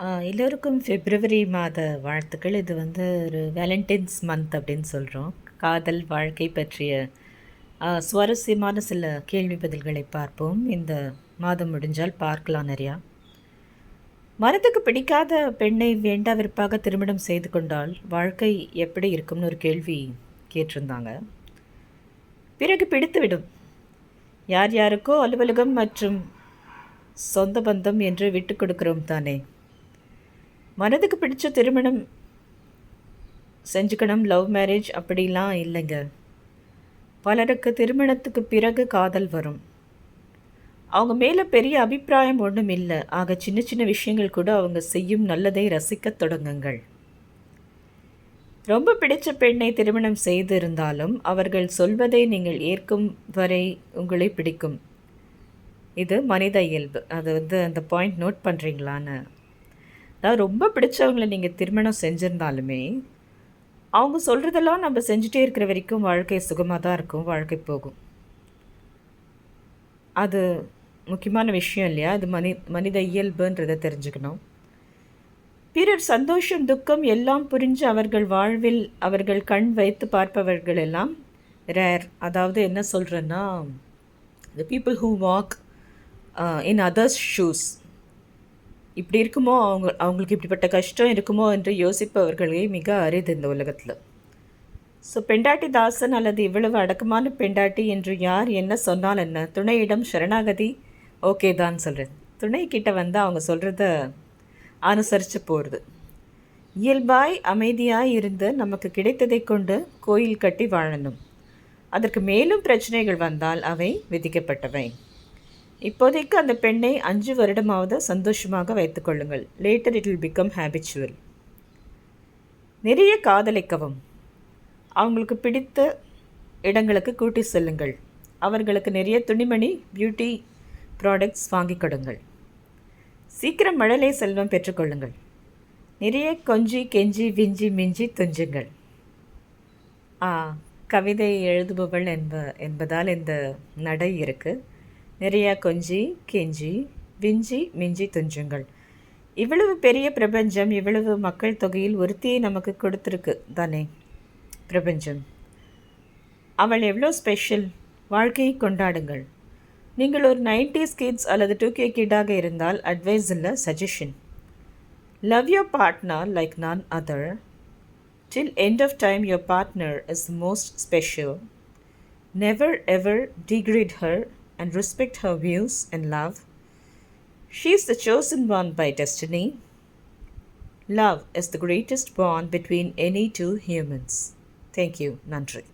எல்லோருக்கும் பிப்ரவரி மாத வாழ்த்துக்கள். இது வந்து ஒரு வேலண்டைன்ஸ் மந்த் அப்படின்னு சொல்கிறோம் காதல், வாழ்க்கை பற்றிய சுவாரஸ்யமான சில கேள்வி பதில்களை பார்ப்போம். இந்த மாதம் முடிஞ்சால் பார்க்கலாம் நிறையா. மனதுக்கு பிடிக்காத பெண்ணை வேண்டா விருப்பாக திருமணம் செய்து கொண்டால் வாழ்க்கை எப்படி இருக்கும்னு ஒரு கேள்வி கேட்டிருந்தாங்க. பிறகு பிடித்துவிடும். யார் யாருக்கோ அலுவலகம் மற்றும் சொந்த பந்தம் என்று விட்டு கொடுக்குறோம் தானே. மனதுக்கு பிடிச்ச திருமணம் செஞ்சுக்கணும் லவ் மேரேஜ் அப்படிலாம் இல்லைங்க. பலருக்கு திருமணத்துக்கு பிறகு காதல் வரும். அவங்க மேலே பெரிய அபிப்பிராயம் ஒன்றும் இல்லை. ஆக சின்ன சின்ன விஷயங்கள் கூட அவங்க செய்யும் நல்லதை ரசிக்கத் தொடங்குங்கள். ரொம்ப பிடிச்ச பெண்ணை திருமணம் செய்திருந்தாலும் அவர்கள் சொல்வதை நீங்கள் ஏற்கும் வரை உங்களை பிடிக்கும். இது மனித இயல்பு. அது வந்து அந்த பாயிண்ட் நோட் பண்ணுறீங்களான்னு. அதாவது ரொம்ப பிடிச்சவங்களை நீங்கள் திருமணம் செஞ்சுருந்தாலுமே அவங்க சொல்கிறதெல்லாம் நம்ம செஞ்சுட்டே இருக்கிற வரைக்கும் வாழ்க்கை சுகமாக தான் இருக்கும். வாழ்க்கை போகும். அது முக்கியமான விஷயம் இல்லையா? அது மனி மனித இயல்புன்றதை தெரிஞ்சுக்கணும். பிறர் சந்தோஷம், துக்கம் எல்லாம் புரிஞ்சு அவர்கள் வாழ்வில் அவர்கள் கண் வைத்து பார்ப்பவர்கள் எல்லாம் ரேர். அதாவது என்ன சொல்கிறேன்னா the people who walk in others shoes இப்படி இருக்குமோ அவங்க அவங்களுக்கு இப்படிப்பட்ட கஷ்டம் இருக்குமோ என்று யோசிப்பவர்களே மிக அரிது இந்த உலகத்தில். ஸோ பெண்டாட்டி தாசன் அல்லது இவ்வளவு அடக்கமான பெண்டாட்டி என்று யார் என்ன சொன்னால் என்ன துணையிடம் சரணாகதி ஓகே தான் சொல்கிறேன். துணை வந்து அவங்க சொல்கிறத அனுசரித்து போகிறது. இயல்பாய் அமைதியாய் இருந்து நமக்கு கிடைத்ததை கொண்டு கோயில் கட்டி வாழணும். அதற்கு மேலும் பிரச்சனைகள் வந்தால் அவை விதிக்கப்பட்டவை. இப்போதைக்கு அந்த பெண்ணை அஞ்சு வருடமாவது சந்தோஷமாக வைத்துக்கொள்ளுங்கள். Later it will become habitual. நிறைய காதலிக்கவும். அவங்களுக்கு பிடித்த இடங்களுக்கு கூட்டி செல்லுங்கள். அவர்களுக்கு நிறைய துணிமணி, பியூட்டி ப்ராடக்ட்ஸ் வாங்கிக் கொடுங்கள். சீக்கிரம் மழலை செல்வம் பெற்றுக்கொள்ளுங்கள். நிறைய கொஞ்சி கெஞ்சி விஞ்சி மிஞ்சி துஞ்சுங்கள். ஆ கவிதை எழுதுபவள் என்ப என்பதால் இந்த நடை இருக்குது. நிறையா கொஞ்சி கெஞ்சி விஞ்சி மிஞ்சி துஞ்சுங்கள். இவ்வளவு பெரிய பிரபஞ்சம் இவ்வளவு மக்கள் தொகையில் ஒருத்தியை நமக்கு கொடுத்துருக்கு தானே பிரபஞ்சம். அவள் எவ்வளோ ஸ்பெஷல். வாழ்க்கையை கொண்டாடுங்கள். நீங்கள் ஒரு நைன்டிஸ் கிட்ஸ் அல்லது டூ கே கிட்டாக இருந்தால் அட்வைஸ் இல்லை suggestion. Love your partner like none other. Till end of time your partner is most special never ever degrade her and respect her views and love. She is the chosen one by destiny. Love is the greatest bond between any two humans. Thank you, Nandri.